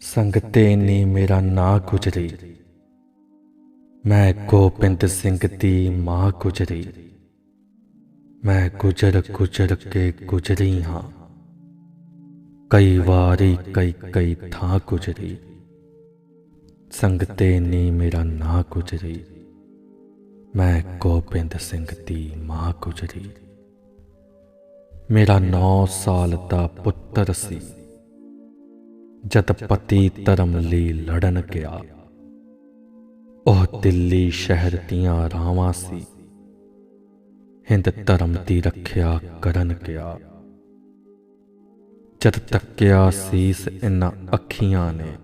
ਸੰਗਤੇ ਨੀ ਮੇਰਾ ਨਾਂ ਗੁਜਰੀ। ਮੈਂ ਗੋਬਿੰਦ ਸਿੰਘ ਦੀ ਮਾਂ ਗੁਜਰੀ। ਮੈਂ ਗੁਜਰ ਗੁਜਰ ਕੇ ਗੁਜਰੀ ਹਾਂ। ਕਈ ਵਾਰੀ ਕਈ ਕਈ ਥਾਂ ਗੁਜਰੀ। ਸੰਗਤੇ ਨੀ ਮੇਰਾ ਨਾਂ ਗੁਜਰੀ। ਮੈਂ ਗੋਬਿੰਦ ਸਿੰਘ ਦੀ ਮਾਂ ਗੁਜਰੀ। ਮੇਰਾ 9 ਸਾਲ ਦਾ ਪੁੱਤਰ ਸੀ। ਜਦ ਪਤੀ ਧਰਮ ਲਈ ਲੜਨ ਗਿਆ। ਉਹ ਦਿੱਲੀ ਸ਼ਹਿਰ ਦੀਆਂ ਰਾਵਾਂ ਸੀ। ਹਿੰਦ ਧਰਮ ਦੀ ਰੱਖਿਆ ਕਰਨ ਗਿਆ। ਜਦ ਤੱਕਿਆ ਸੀਸ ਇਨਾਂ ਅੱਖੀਆਂ ਨੇ,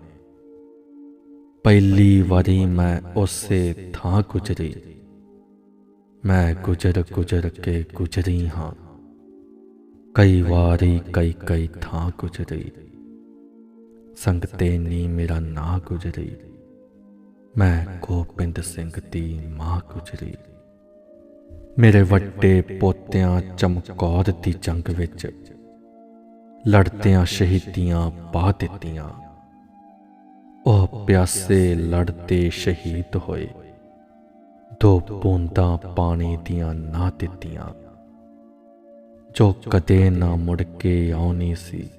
ਪਹਿਲੀ ਵਾਰੀ ਮੈਂ ਉਸੇ ਥਾਂ ਗੁਜਰੀ। ਮੈਂ ਗੁਜਰ ਗੁਜਰ ਕੇ ਗੁਜਰੀ ਹਾਂ। ਕਈ ਵਾਰੀ ਕਈ ਕਈ ਥਾਂ ਗੁਜਰੀ। ਸੰਗਤੇ ਨੀ ਮੇਰਾ ਨਾਂ ਗੁਜਰੀ। ਮੈਂ ਗੋਬਿੰਦ ਸਿੰਘ ਦੀ ਮਾਂ ਗੁਜਰੀ। ਮੇਰੇ ਵੱਡੇ ਪੋਤਿਆਂ ਚਮਕੌਰ ਦੀ ਜੰਗ ਵਿੱਚ ਲੜਦਿਆਂ ਸ਼ਹੀਦੀਆਂ ਪਾ ਦਿੱਤੀਆਂ। ਉਹ ਪਿਆਸੇ ਲੜਦੇ ਸ਼ਹੀਦ ਹੋਏ। ਦੋ ਬੂੰਦਾਂ ਪਾਣੀ ਦੀਆਂ ਨਾ ਦਿੱਤੀਆਂ। ਜੋ ਕਦੇ ਨਾ ਮੁੜ ਕੇ ਆਉਣੀ ਸੀ।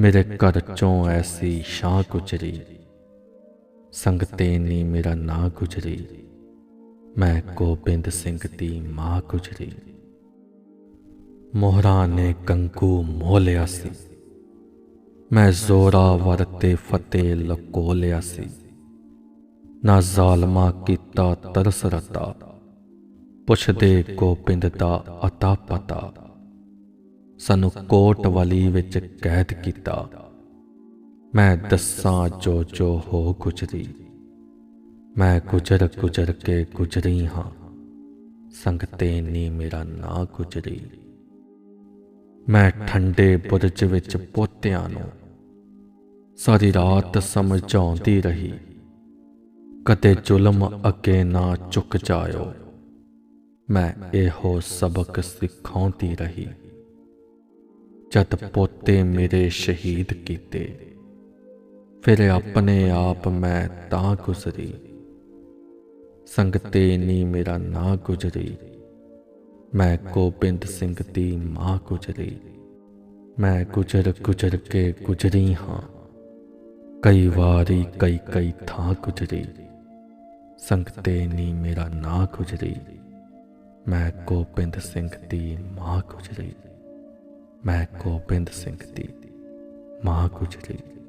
ਮੇਰੇ ਘਰ ਚੋਂ ਐਸੀ ਸ਼ਾਂ ਗੁਜਰੀ। ਸੰਗਤੇ ਨੀ ਮੇਰਾ ਨਾਂ ਗੁਜਰੀ। ਮੈਂ ਗੋਬਿੰਦ ਸਿੰਘ ਦੀ ਮਾਂ ਗੁਜਰੀ। ਮੋਹਰਾਂ ਨੇ ਕੰਕੂ ਮੋਹ ਲਿਆ ਸੀ। ਮੈਂ ਜ਼ੋਰਾ ਵਰਤੇ ਫਤਿਹ ਲਕੋ ਲਿਆ ਸੀ। ਨਾ ਜ਼ਾਲਮਾ ਕੀਤਾ ਤਰਸ ਰਤਾ। ਪੁੱਛਦੇ ਗੋਬਿੰਦ ਦਾ ਅਤਾ ਪਤਾ। ਸਾਨੂੰ ਕੋਟ ਵਾਲੀ ਵਿੱਚ ਕੈਦ ਕੀਤਾ। ਮੈਂ ਦੱਸਾਂ ਜੋ ਜੋ ਹੋ ਗੁਜਰੀ। ਮੈਂ ਗੁਜਰ ਗੁਜਰ ਕੇ ਗੁਜਰੀ ਹਾਂ। ਸੰਗਤੇ ਨੀ ਮੇਰਾ ਨਾ ਗੁਜਰੀ। ਮੈਂ ਠੰਡੇ ਬੁਰਜ ਵਿੱਚ ਪੋਤਿਆਂ ਨੂੰ ਸਾਰੀ ਰਾਤ ਸਮਝਾਉਂਦੀ ਰਹੀ। ਕਦੇ ਜ਼ੁਲਮ ਅੱਗੇ ਨਾ ਝੁਕ ਜਾਇਓ। ਮੈਂ ਇਹੋ ਸਬਕ ਸਿਖਾਉਂਦੀ ਰਹੀ। ਜਦ ਪੋਤੇ ਮੇਰੇ ਸ਼ਹੀਦ ਕੀਤੇ ਫਿਰ ਆਪਣੇ ਆਪ ਮੈਂ ਤਾਂ ਗੁਜ਼ਰੀ ਸੰਗਤੇ ਨੀ ਮੇਰਾ ਨਾਂ ਗੁਜਰੀ ਮੈਂ ਗੋਬਿੰਦ ਸਿੰਘ ਦੀ ਮਾਂ ਗੁਜਰੀ ਮੈਂ ਗੁਜਰ ਗੁਜਰ ਕੇ ਗੁਜਰੀ ਹਾਂ ਕਈ ਵਾਰੀ ਕਈ ਕਈ ਥਾਂ ਗੁਜਰੀ ਸੰਗਤੇ ਨੀ ਮੇਰਾ ਨਾਂ ਗੁਜਰੀ ਮੈਂ ਗੋਬਿੰਦ ਸਿੰਘ ਦੀ ਮਾਂ ਗੁਜਰੀ ਮੈਂ ਗੋਬਿੰਦ ਸਿੰਘ ਦੀ ਮਾਂ ਗੁਜਰੀ।